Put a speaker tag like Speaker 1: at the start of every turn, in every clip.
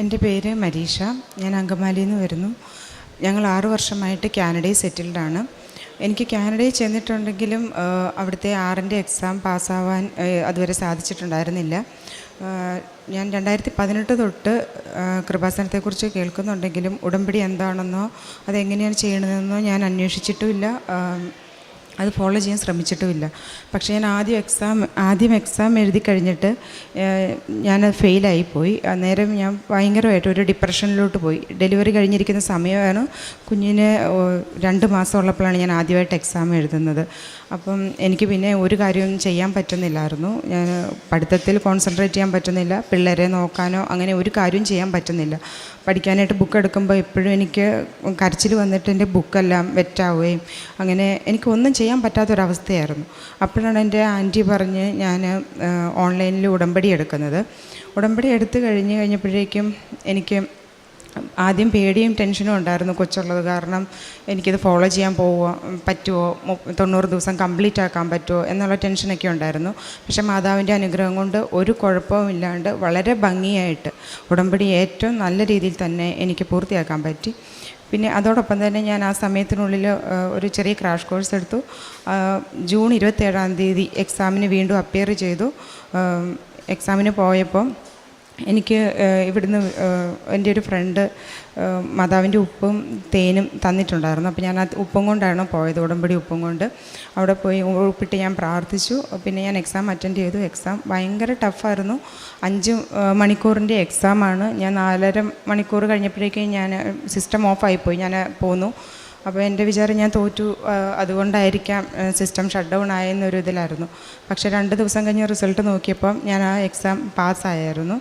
Speaker 1: എന്റെ പേര് മരീഷ. ഞാൻ അങ്കമാലിയിൽ നിന്ന് വരുന്നു. ഞങ്ങൾ ആറു വർഷമായിട്ട് കാനഡയിൽ സെറ്റിൽഡാണ് എനിക്ക് കാനഡയിൽ ചെന്നിട്ടുണ്ടെങ്കിലും അവിടുത്തെ ആറിന്റെ എക്സാം പാസ്സാവാൻ അതുവരെ സാധിച്ചിട്ടുണ്ടായിരുന്നില്ല. ഞാൻ രണ്ടായിരത്തി പതിനെട്ട് തൊട്ട് കൃപാസനത്തെക്കുറിച്ച് കേൾക്കുന്നുണ്ടെങ്കിലും ഉടമ്പടി എന്താണെന്നോ അതെങ്ങനെയാണ് ചെയ്യണതെന്നോ ഞാൻ അന്വേഷിച്ചിട്ടുമില്ല. അത് ഫോളോ ചെയ്യാൻ ശ്രമിച്ചിട്ടുമില്ല. പക്ഷേ ഞാൻ ആദ്യം എക്സാം ആദ്യം എക്സാം എഴുതി കഴിഞ്ഞിട്ട് ഞാൻ ഫെയിലായി പോയി അന്നേരം ഞാൻ ഭയങ്കരമായിട്ട് ഒരു ഡിപ്രഷനിലോട്ട് പോയി. ഡെലിവറി കഴിഞ്ഞിരിക്കുന്ന സമയമാണ് കുഞ്ഞിന് രണ്ട് മാസം ഉള്ളപ്പോഴാണ് ഞാൻ ആദ്യമായിട്ട് എക്സാം എഴുതുന്നത്. അപ്പം എനിക്ക് പിന്നെ ഒരു കാര്യവും ചെയ്യാൻ പറ്റുന്നില്ലായിരുന്നു. ഞാൻ പഠിത്തത്തിൽ കോൺസെൻട്രേറ്റ് ചെയ്യാൻ പറ്റുന്നില്ല. പിള്ളേരെ നോക്കാനോ അങ്ങനെ ഒരു കാര്യവും ചെയ്യാൻ പറ്റുന്നില്ല. പഠിക്കാനായിട്ട് ബുക്ക് എടുക്കുമ്പോൾ എപ്പോഴും എനിക്ക് കരച്ചിൽ വന്നിട്ട് എന്റെ ബുക്കെല്ലാം വെറ്റാവുകയും അങ്ങനെ എനിക്ക് ഒന്നും ചെയ്യാൻ പറ്റാത്തൊരവസ്ഥയായിരുന്നു. അപ്പോഴാണ് എന്റെ ആന്റി പറഞ്ഞ് ഞാൻ ഓൺലൈനിൽ ഉടമ്പടി എടുക്കുന്നത്. ഉടമ്പടി എടുത്തു കഴിഞ്ഞ് കഴിഞ്ഞപ്പോഴേക്കും എനിക്ക് ആദ്യം പേടിയും ടെൻഷനും ഉണ്ടായിരുന്നു കൊച്ചുള്ളത്. കാരണം എനിക്കിത് ഫോളോ ചെയ്യാൻ പോവുക പറ്റുമോ തൊണ്ണൂറ് ദിവസം കംപ്ലീറ്റ് ആക്കാൻ പറ്റുമോ എന്നുള്ള ടെൻഷനൊക്കെ ഉണ്ടായിരുന്നു. പക്ഷെ മാതാവിന്റെ അനുഗ്രഹം കൊണ്ട് ഒരു കുഴപ്പവും ഇല്ലാണ്ട് വളരെ ഭംഗിയായിട്ട് ഉടമ്പടി ഏറ്റവും നല്ല രീതിയിൽ തന്നെ എനിക്ക് പൂർത്തിയാക്കാൻ പറ്റി. പിന്നെ അതോടൊപ്പം തന്നെ ഞാൻ ആ സമയത്തിനുള്ളിൽ ഒരു ചെറിയ ക്രാഷ് കോഴ്സ് എടുത്തു. ജൂൺ ഇരുപത്തേഴാം തീയതി എക്സാമിന് വീണ്ടും അപ്പിയർ ചെയ്തു. എക്സാമിന് പോയപ്പോൾ എനിക്ക് ഇവിടുന്ന് എന്റെ ഒരു ഫ്രണ്ട് മാതാവിന്റെ ഉപ്പും തേനും തന്നിട്ടുണ്ടായിരുന്നു. അപ്പോൾ ഞാൻ ആ ഉപ്പും കൊണ്ടാണ് പോയത് ഉടമ്പടി ഉപ്പും കൊണ്ട്. അവിടെ പോയി ഉപ്പിട്ട് ഞാൻ പ്രാർത്ഥിച്ചു. പിന്നെ ഞാൻ എക്സാം അറ്റൻഡ് ചെയ്തു. എക്സാം ഭയങ്കര ടഫായിരുന്നു അഞ്ച് മണിക്കൂറിന്റെ എക്സാമാണ്. ഞാൻ നാലര മണിക്കൂർ കഴിഞ്ഞപ്പോഴേക്കും ഞാൻ സിസ്റ്റം ഓഫായിപ്പോയി ഞാൻ പോന്നു. അപ്പോൾ എന്റെ വിചാരം ഞാൻ തോറ്റു അതുകൊണ്ടായിരിക്കാം സിസ്റ്റം ഷട്ട് ഡൗൺ ആയെന്നൊരു ഇതിലായിരുന്നു. പക്ഷേ രണ്ട് ദിവസം കഴിഞ്ഞ് റിസൾട്ട് നോക്കിയപ്പം ഞാൻ ആ എക്സാം പാസ്സായായിരുന്നു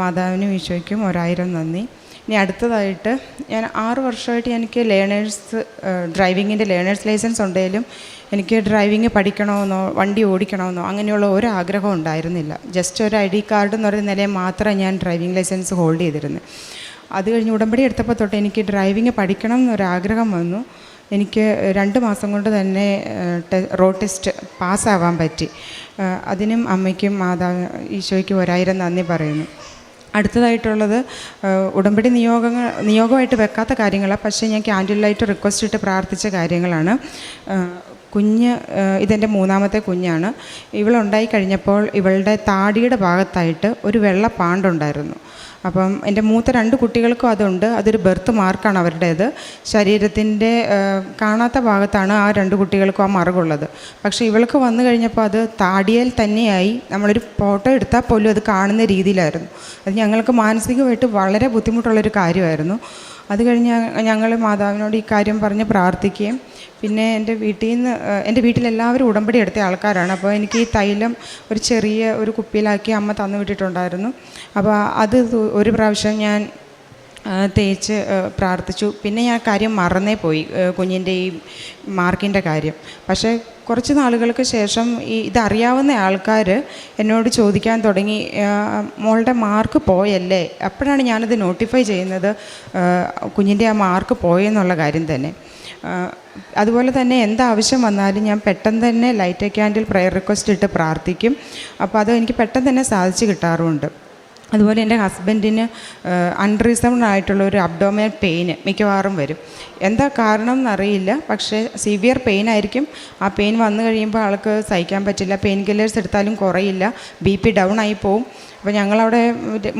Speaker 1: മാതാവിനും ഈശോയ്ക്കും ഒരായിരം നന്ദി. ഇനി അടുത്തതായിട്ട് ഞാൻ ആറ് വർഷമായിട്ട് എനിക്ക് ലേണേഴ്സ് ഡ്രൈവിങ്ങിന്റെ ലേണേഴ്സ് ലൈസൻസ് ഉണ്ടെങ്കിലും എനിക്ക് ഡ്രൈവിങ് പഠിക്കണമെന്നോ വണ്ടി ഓടിക്കണമെന്നോ അങ്ങനെയുള്ള ഒരു ആഗ്രഹം ഉണ്ടായിരുന്നില്ല. ജസ്റ്റ് ഒരു ഐ ഡി കാർഡ് എന്ന് പറയുന്ന നിലയിൽ മാത്രമേ ഞാൻ ഡ്രൈവിംഗ് ലൈസൻസ് ഹോൾഡ് ചെയ്തിരുന്നത്. അത് കഴിഞ്ഞ് ഉടമ്പടി എടുത്തപ്പോൾ തൊട്ട് എനിക്ക് ഡ്രൈവിംഗ് പഠിക്കണം എന്നൊരാഗ്രഹം വന്നു. എനിക്ക് രണ്ട് മാസം കൊണ്ട് തന്നെ റോഡ് ടെസ്റ്റ് പാസ്സാവാൻ പറ്റി. അതിനും അമ്മയ്ക്കും മാതാവ് ഈശോയ്ക്കും ഒരായിരം നന്ദി പറയുന്നു. അടുത്തതായിട്ടുള്ളത് ഉടമ്പടി നിയോഗങ്ങൾ നിയോഗമായിട്ട് വെക്കാത്ത കാര്യങ്ങളാണ് പക്ഷേ ഞാൻ ക്യാൻഡിൽ ലൈറ്റ് റിക്വസ്റ്റ് ഇട്ട് പ്രാർത്ഥിച്ച കാര്യങ്ങളാണ്. കുഞ്ഞ് ഇതെന്റെ മൂന്നാമത്തെ കുഞ്ഞാണ്. ഇവളുണ്ടായി കഴിഞ്ഞപ്പോൾ ഇവളുടെ താടിയുടെ ഭാഗത്തായിട്ട് ഒരു വെള്ള പാണ്ടുണ്ടായിരുന്നു. അപ്പം എന്റെ മൂത്ത രണ്ട് കുട്ടികൾക്കും അതുണ്ട്. അതൊരു ബെർത്ത് മാർക്കാണ് അവരുടേത്. ശരീരത്തിന്റെ കാണാത്ത ഭാഗത്താണ് ആ രണ്ട് കുട്ടികൾക്കും ആ മറുകുള്ളത്. പക്ഷേ ഇവൾക്ക് വന്നു കഴിഞ്ഞപ്പോൾ അത് താടിയേൽ തന്നെയായി. നമ്മളൊരു ഫോട്ടോ എടുത്താൽ പോലും അത് കാണുന്ന രീതിയിലായിരുന്നു. അത് ഞങ്ങൾക്ക് മാനസികമായിട്ട് വളരെ ബുദ്ധിമുട്ടുള്ളൊരു കാര്യമായിരുന്നു. അത് കഴിഞ്ഞ് ഞങ്ങൾ മാതാവിനോട് ഈ കാര്യം പറഞ്ഞ് പ്രാർത്ഥിക്കുകയും പിന്നെ എന്റെ വീട്ടിൽ നിന്ന് എന്റെ വീട്ടിലെല്ലാവരും ഉടമ്പടി എടുത്ത ആൾക്കാരാണ്. അപ്പോൾ എനിക്ക് ഈ തൈലം ഒരു ചെറിയ ഒരു കുപ്പിയിലാക്കി അമ്മ തന്നു വിട്ടിട്ടുണ്ടായിരുന്നു. അപ്പോൾ അത് ഒരു പ്രാവശ്യം ഞാൻ തേച്ച് പ്രാർത്ഥിച്ചു. പിന്നെ ഞാൻ കാര്യം മറന്നേ പോയി കുഞ്ഞിന്റെ ഈ മാർക്കിന്റെ കാര്യം. പക്ഷേ കുറച്ച് നാളുകൾക്ക് ശേഷം ഈ ഇതറിയാവുന്ന ആൾക്കാർ എന്നോട് ചോദിക്കാൻ തുടങ്ങി മോളുടെ മാർക്ക് പോയല്ലേ? അപ്പോഴാണ് ഞാനത് നോട്ടിഫൈ ചെയ്യുന്നത് കുഞ്ഞിന്റെ ആ മാർക്ക് പോയെന്നുള്ള കാര്യം തന്നെ. അതുപോലെ തന്നെ എന്താവശ്യം വന്നാലും ഞാൻ പെട്ടെന്ന് തന്നെ ലൈറ്റ് ക്യാൻഡിൽ പ്രയർ റിക്വസ്റ്റ് ഇട്ട് പ്രാർത്ഥിക്കും. അപ്പോൾ അത് എനിക്ക് പെട്ടെന്ന് തന്നെ സാധിച്ചു കിട്ടാറുമുണ്ട്. അതുപോലെ എന്റെ ഹസ്ബൻഡിന് അൺറീസണബിൾ ആയിട്ടുള്ള ഒരു അബ്ഡോമിനൽ പെയിന് മിക്കവാറും വരും. എന്താ കാരണം എന്നറിയില്ല പക്ഷേ സിവിയർ പെയിൻ ആയിരിക്കും. ആ പെയിൻ വന്നു കഴിയുമ്പോൾ ആൾക്ക് സഹിക്കാൻ പറ്റില്ല പെയിൻ കില്ലേഴ്സ് എടുത്താലും കുറയില്ല ബി പി ഡൗൺ ആയി പോവും. അപ്പോൾ ഞങ്ങളവിടെ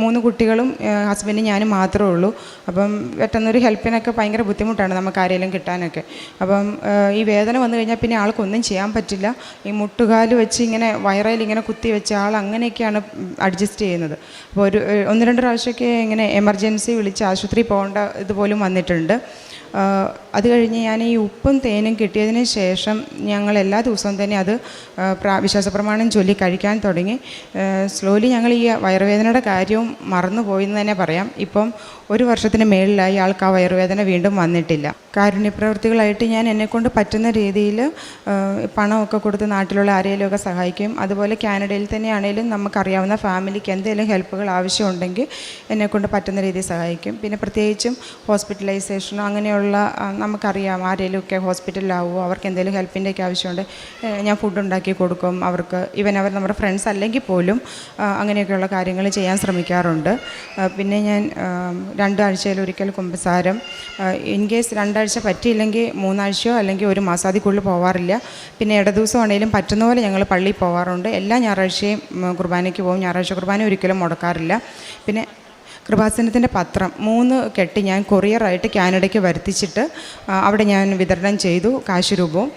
Speaker 1: മൂന്ന് കുട്ടികളും ഹസ്ബൻഡും ഞാനും മാത്രമേ ഉള്ളൂ. അപ്പം പെട്ടെന്നൊരു ഹെൽപ്പിനൊക്കെ ഭയങ്കര ബുദ്ധിമുട്ടാണ് നമുക്ക് ആരെങ്കിലും കിട്ടാനൊക്കെ. അപ്പം ഈ വേദന വന്നു കഴിഞ്ഞാൽ പിന്നെ ആൾക്കൊന്നും ചെയ്യാൻ പറ്റില്ല. ഈ മുട്ടുകാൽ വെച്ച് ഇങ്ങനെ വയറയിൽ ഇങ്ങനെ കുത്തി വെച്ച് ആൾ അങ്ങനെയൊക്കെയാണ് അഡ്ജസ്റ്റ് ചെയ്യുന്നത്. അപ്പോൾ ഒരു ഒന്ന് രണ്ട് പ്രാവശ്യമൊക്കെ ഇങ്ങനെ എമർജൻസി വിളിച്ച് ആശുപത്രി പോകേണ്ട ഇതുപോലും വന്നിട്ടുണ്ട്. അത് കഴിഞ്ഞ് ഞാൻ ഈ ഉപ്പും തേനും കിട്ടിയതിന് ശേഷം ഞങ്ങൾ എല്ലാ ദിവസവും തന്നെ അത് വിശ്വാസ പ്രമാണം ചൊല്ലി കഴിക്കാൻ തുടങ്ങി. സ്ലോലി ഞങ്ങൾ ഈ വയറുവേദനയുടെ കാര്യവും മറന്നുപോയി എന്ന് തന്നെ പറയാം. ഇപ്പം ഒരു വർഷത്തിന് മേളിലായി ആൾക്ക് ആ വയറുവേദന വീണ്ടും വന്നിട്ടില്ല. കാരുണ്യപ്രവൃത്തികളായിട്ട് ഞാൻ എന്നെക്കൊണ്ട് പറ്റുന്ന രീതിയിൽ പണമൊക്കെ കൊടുത്ത് നാട്ടിലുള്ള ആരെയിലുമൊക്കെ സഹായിക്കും. അതുപോലെ കാനഡയിൽ തന്നെയാണെങ്കിലും നമുക്കറിയാവുന്ന ഫാമിലിക്ക് എന്തെങ്കിലും ഹെൽപ്പുകൾ ആവശ്യമുണ്ടെങ്കിൽ എന്നെക്കൊണ്ട് പറ്റുന്ന രീതിയിൽ സഹായിക്കും. പിന്നെ പ്രത്യേകിച്ചും ഹോസ്പിറ്റലൈസേഷനോ അങ്ങനെയുള്ള നമുക്കറിയാം ആരെങ്കിലുമൊക്കെ ഹോസ്പിറ്റലിലാവുമോ അവർക്ക് എന്തെങ്കിലും ഹെൽപ്പിന്റെ ഒക്കെ ആവശ്യമുണ്ട് ഞാൻ ഫുഡ് ഉണ്ടാക്കി കൊടുക്കും അവർക്ക് ഇവൻ അവർ നമ്മുടെ ഫ്രണ്ട്സ് അല്ലെങ്കിൽ പോലും അങ്ങനെയൊക്കെയുള്ള കാര്യങ്ങൾ ചെയ്യാൻ ശ്രമിക്കാറുണ്ട്. പിന്നെ ഞാൻ രണ്ടാഴ്ചയിൽ ഒരിക്കൽ കുമ്പസാരം. ഇൻ കേസ് രണ്ടാഴ്ച പറ്റിയില്ലെങ്കിൽ മൂന്നാഴ്ചയോ അല്ലെങ്കിൽ ഒരു മാസം അതിൽ കൂടുതൽ പോവാറില്ല. പിന്നെ ഇട ദിവസമാണെങ്കിലും പറ്റുന്ന പോലെ ഞങ്ങൾ പള്ളിയിൽ പോവാറുണ്ട്. എല്ലാ ഞായറാഴ്ചയും കുർബാനയ്ക്ക് പോകും. ഞായറാഴ്ച കുർബാന ഒരിക്കലും മുടക്കാറില്ല. പിന്നെ കൃപാസനത്തിന്റെ പത്രം മൂന്ന് കെട്ടി ഞാൻ കൊറിയറായിട്ട് കാനഡയ്ക്ക് വരുത്തിച്ചിട്ട് അവിടെ ഞാൻ വിതരണം ചെയ്തു കാശ് രൂപവും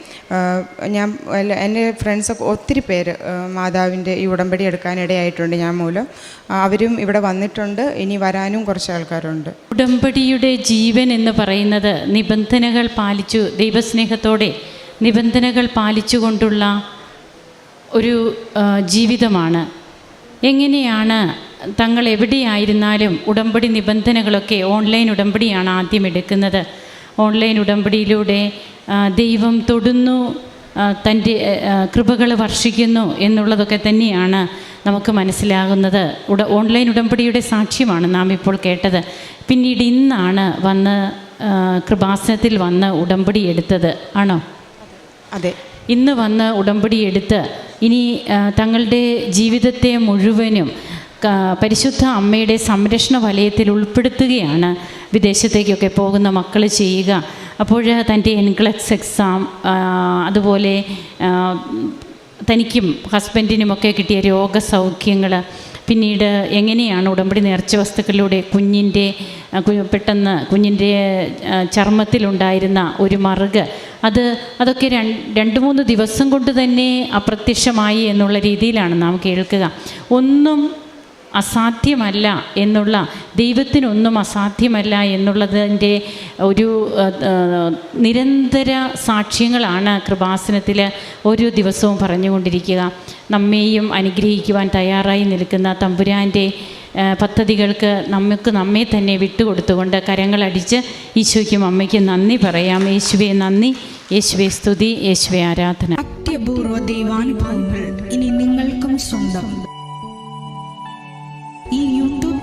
Speaker 1: ഞാൻ എന്റെ ഫ്രണ്ട്സൊക്കെ ഒത്തിരി പേര് മാതാവിന്റെ ഈ ഉടമ്പടി എടുക്കാനിടയായിട്ടുണ്ട് ഞാൻ മൂലം. അവരും ഇവിടെ വന്നിട്ടുണ്ട്. ഇനി വരാനും കുറച്ച് ആൾക്കാരുണ്ട്.
Speaker 2: ഉടമ്പടിയുടെ ജീവൻ എന്ന് പറയുന്നത് നിബന്ധനകൾ പാലിച്ചു ദൈവസ്നേഹത്തോടെ നിബന്ധനകൾ പാലിച്ചുകൊണ്ടുള്ള ഒരു ജീവിതമാണ്. എങ്ങനെയാണ് തങ്ങൾ എവിടെയായിരുന്നാലും ഉടമ്പടി നിബന്ധനകളൊക്കെ ഓൺലൈൻ ഉടമ്പടിയാണ് ആദ്യം എടുക്കുന്നത്. ഓൺലൈൻ ഉടമ്പടിയിലൂടെ ദൈവം തൊടുന്നു തന്റെ കൃപകൾ വർഷിക്കുന്നു എന്നുള്ളതൊക്കെ തന്നെയാണ് നമുക്ക് മനസ്സിലാകുന്നത്. ഉട ഓൺലൈൻ ഉടമ്പടിയുടെ സാക്ഷ്യമാണ് നാം ഇപ്പോൾ കേട്ടത്. പിന്നീട് ഇന്നാണ് വന്ന് കൃപാസനത്തിൽ വന്ന് ഉടമ്പടി എടുത്തത്. ആണോ?
Speaker 1: അതെ.
Speaker 2: ഇന്ന് വന്ന് ഉടമ്പടി എടുത്ത് ഇനി തങ്ങളുടെ ജീവിതത്തെ മുഴുവനും പരിശുദ്ധ അമ്മയുടെ സംരക്ഷണ വലയത്തിൽ ഉൾപ്പെടുത്തുകയാണ് വിദേശത്തേക്കൊക്കെ പോകുന്ന മക്കൾ ചെയ്യുക. അപ്പോൾ തന്റെ എൻക്ലക്സ് എക്സാം അതുപോലെ തനിക്കും ഹസ്ബൻഡിനുമൊക്കെ കിട്ടിയ രോഗസൗഖ്യങ്ങൾ പിന്നീട് എങ്ങനെയാണ് ഉടമ്പടി നേർച്ച വസ്തുക്കളിലൂടെ കുഞ്ഞിന്റെ പെട്ടെന്ന് കുഞ്ഞിന്റെ ചർമ്മത്തിലുണ്ടായിരുന്ന ഒരു മറുക് അത് അതൊക്കെ രണ്ട് മൂന്ന് ദിവസം കൊണ്ട് തന്നെ അപ്രത്യക്ഷമായി എന്നുള്ള രീതിയിലാണ് നാം കേൾക്കുക. ഒന്നും അസാധ്യമല്ല എന്നുള്ള ദൈവത്തിനൊന്നും അസാധ്യമല്ല എന്നുള്ളതിന്റെ ഒരു നിരന്തര സാക്ഷ്യങ്ങളാണ് കൃപാസനത്തിൽ ഓരോ ദിവസവും പറഞ്ഞുകൊണ്ടിരിക്കുക. നമ്മെയും അനുഗ്രഹിക്കുവാൻ തയ്യാറായി നിൽക്കുന്ന തമ്പുരാന്റെ പദ്ധതികൾക്ക് നമുക്ക് നമ്മെ തന്നെ വിട്ടുകൊടുത്തുകൊണ്ട് കരങ്ങളടിച്ച് ഈശോയ്ക്കും അമ്മയ്ക്കും നന്ദി പറയാം. യേശുവെ നന്ദി. യേശുവെ സ്തുതി. യേശുവെ ആരാധന.
Speaker 3: അത്യപൂർവ ദൈവാനുഭവങ്ങൾ ഇനി നിങ്ങൾക്കും സ്വന്തം.